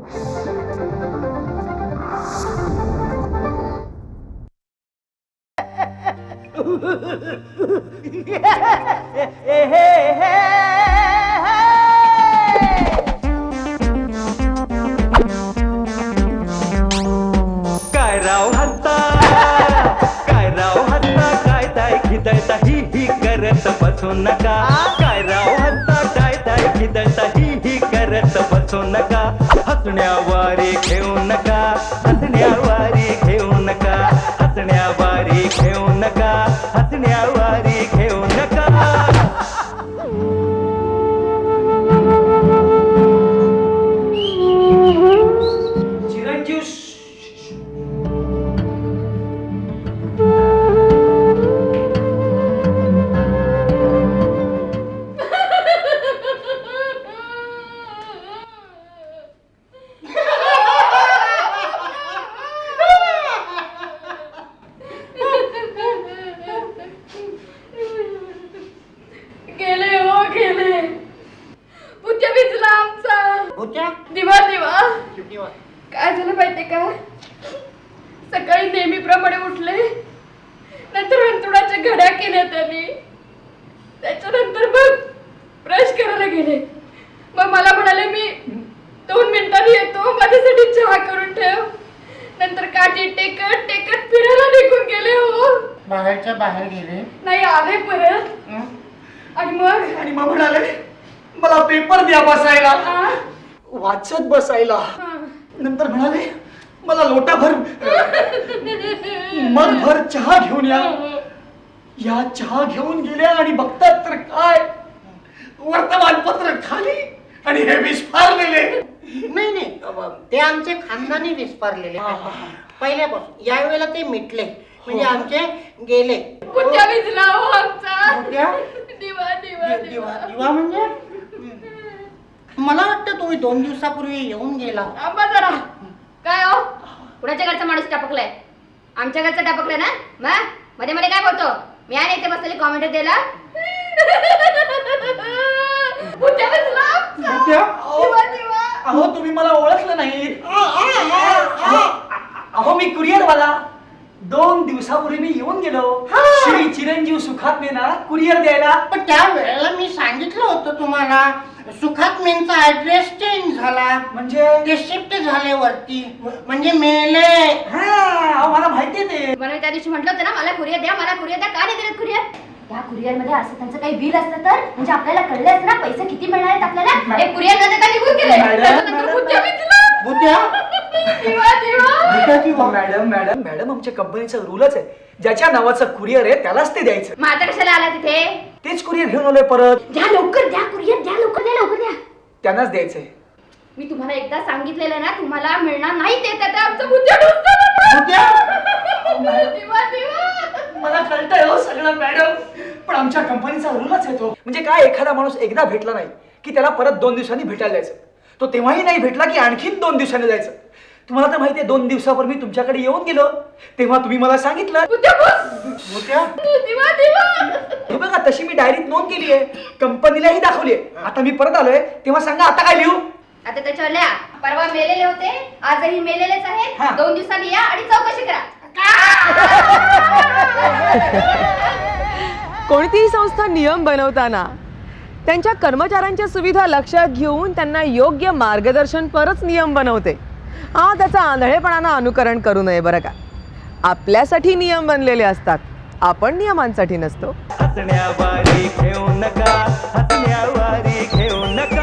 काय राव हत्ता? काय राव हत्ता? काय ताय खिदळता ही ही करत बसू नका? काय राव हत्ता? काय ताय खिदळता ही ही करत बसू नका? हसण्यावारे घेऊ नका हसण्या होत्या? दिवा दिवा. काय झालं माहितीये का? सकाळी नेहमीप्रमाणे उठले. नंतर अंतुडाच्या घड्या केल्या त्यांनी. त्याच्यानंतर मग ब्रश करायला गेले. मग मला म्हणाले मी दोन मिनिटांनी येतो. माझ्यासाठी चहा करून ठेव. नंतर काठी टेकत टेकत फिरायला निघून गेले हो. बाहेरच्या बाहेर गेले. नाही आले परत. हं? आणि मग? आणि मग म्हणाले मला पेपर द्या बसायला. आ, वाचत बसायला. हा. नंतर म्हणाले मला लोटाभर मगभर चहा घेऊन या. या चहा घेऊन गेल्या आणि बघतात तर काय? वर्तमानपत्र खाली आणि हे विस्फारलेले. नाही नाही ते आमचे खानदानी विस्पारलेले पहिल्यापासून यावेळेला ते मिटले. म्हणजे आमचे गेले. हो आमचा? दिवा दिवा दिवा दिवा. दिवा म्हणजे? मला वाटतं तुम्ही दोन दिवसापूर्वी येऊन गेला. जरा. काय हो? कुणाच्या घरचा माणूस टपकलाय. आमच्या घरचा टपकलाय ना? मग? मध्ये मध्ये काय बोलतो? मी आणि इथे बसलेली कॉमेंट द्यायला? दिवा दिवा. अहो तुम्ही मला ओळखलं नाही. अहो मी कुरिअर वाला दोन दिवसापूर्वी मी येऊन गेलो. श्री चिरंजीव सुखात ना कुरिअर द्यायला. पण त्या वेळेला मी सांगितलं होतं तुम्हाला. सुखात मेनचा ऍड्रेस चेंज झाला. म्हणजे? ते शिफ्ट झाले वरती म्हणजे मेले. हा अहो, मला माहितीये ते. मला त्या दिवशी म्हटलं होतं ना मला कुरिअर द्या मला कुरिअर द्या. का नाही दिलं कुरिअर त्या कुरिअरमध्ये असं त्यांचं काही बिल असतं तर म्हणजे आपल्याला कळलं असतं ना पैसे किती मिळणार आहेत आपल्याला? हे कुरिअर न देता निघून गेले. मॅडम, त्याच्यानंतर मॅडम, बुद्ध्या भिजला. बुद्ध्या? दिवा दिवा. बुद्ध्याची वा- मॅडम मॅडम मॅडम आमच्या कंपनीचा रूलच आहे. ज्याच्या नावाचं कुरिअर आहे त्यालाच ते द्यायचं. मग आता कशाला आला तिथे? तेच कुरिअर घेऊन आलोय परत. द्या लवकर द्या कुरिअर लवकर द्या लवकर द्या. त्यांनाच द्यायचंय. मी तुम्हाला एकदा सांगितलेलं ना तुम्हाला मिळणार नाही ते त्यात आमचं बुद्ध्या दिवा. मला कळतंय हो सगळं मॅडम. पण आमच्या कंपनीचा रूलच आहे तो. म्हणजे काय एखादा माणूस एकदा भेटला नाही की त्याला परत दोन दिवसांनी भेटायला जायचं. तो तेव्हाही नाही भेटला की आणखीन दोन दिवसांनी जायचं. तुम्हाला तर माहितीये दोन दिवसापूर्वी मी तुमच्याकडे येऊन गेलो. तेव्हा तुम्ही मला सांगितलं. हे बघा तशी मी डायरीत नोंद केली आहे कंपनीलाही दाखवली आहे आता मी परत आलोय. तेव्हा सांगा आता काय लिहू? आता त्याच्यावर लिहा परवा मेलेले होते. आजही मेलेलेच हा. आहेत दोन दिवसांनी या आणि चौकशी करा. कोणतीही संस्था नियम बनवताना त्यांच्या कर्मचाऱ्यांच्या सुविधा लक्षात घेऊन त्यांना योग्य मार्गदर्शनपरच नियम बनवते. हा त्याचं आंधळेपणानं अनुकरण करू नये बरं का. आपल्यासाठी नियम बनलेले असतात. आपण नियमांसाठी नसतो. घेऊ नका. घेऊ नका.